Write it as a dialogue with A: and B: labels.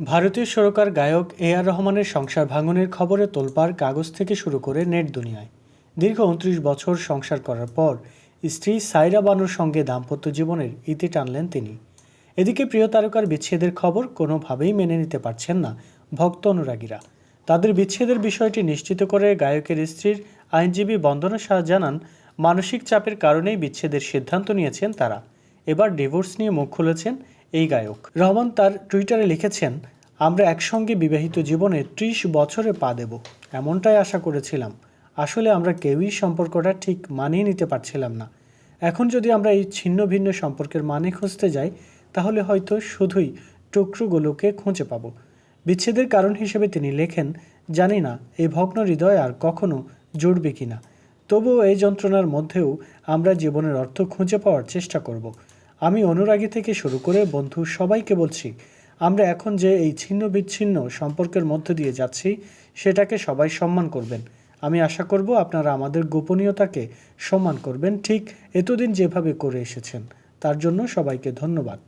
A: ভারতীয় সুরকার গায়ক এ আর রহমানের সংসার ভাঙনের খবরে তোলপাড় কাগজ থেকে শুরু করে নেট দুনিয়ায়। দীর্ঘ উনত্রিশ বছর সংসার করার পর স্ত্রী সাইরা বানুর সঙ্গে দাম্পত্য জীবনের ইতি টানলেন তিনি। এদিকে প্রিয় তারকার বিচ্ছেদের খবর কোনোভাবেই মেনে নিতে পারছেন না ভক্ত অনুরাগীরা। তাদের বিচ্ছেদের বিষয়টি নিশ্চিত করে গায়কের স্ত্রীর আইনজীবী বন্দনা শাহ জানান, মানসিক চাপের কারণেই বিচ্ছেদের সিদ্ধান্ত নিয়েছেন তারা। এবার ডিভোর্স নিয়ে মুখ খুলেছেন এই গায়ক। রহমান তার টুইটারে লিখেছেন আমরা একসঙ্গে বিবাহিত জীবনে ত্রিশ বছরে পা দেব, এমনটাই আশা করেছিলাম। আসলে আমরা কেউই সম্পর্কটা ঠিক মানিয়ে নিতে পারছিলাম না। এখন যদি আমরা এই ছিন্ন ভিন্ন সম্পর্কের মানে খুঁজতে যাই, তাহলে হয়তো শুধুই টুকরোগুলোকে খুঁজে পাব। বিচ্ছেদের কারণ হিসেবে তিনি লেখেন, জানি না, এই ভগ্ন হৃদয় আর কখনো জুড়বে কিনা তবুও এই যন্ত্রণার মধ্যেও আমরা জীবনের অর্থ খুঁজে পাওয়ার চেষ্টা করব। আমি অনুরাগী থেকে শুরু করে বন্ধু সবাইকে বলছি আমরা এখন যে এই ছিন্ন বিচ্ছিন্ন সম্পর্কের মধ্য দিয়ে যাচ্ছি, সেটাকে সবাই সম্মান করবেন। আমি আশা করব আপনারা আমাদের গোপনীয়তাকে সম্মান করবেন। ঠিক এতদিন যেভাবে করে এসেছেন, তার জন্য সবাইকে ধন্যবাদ।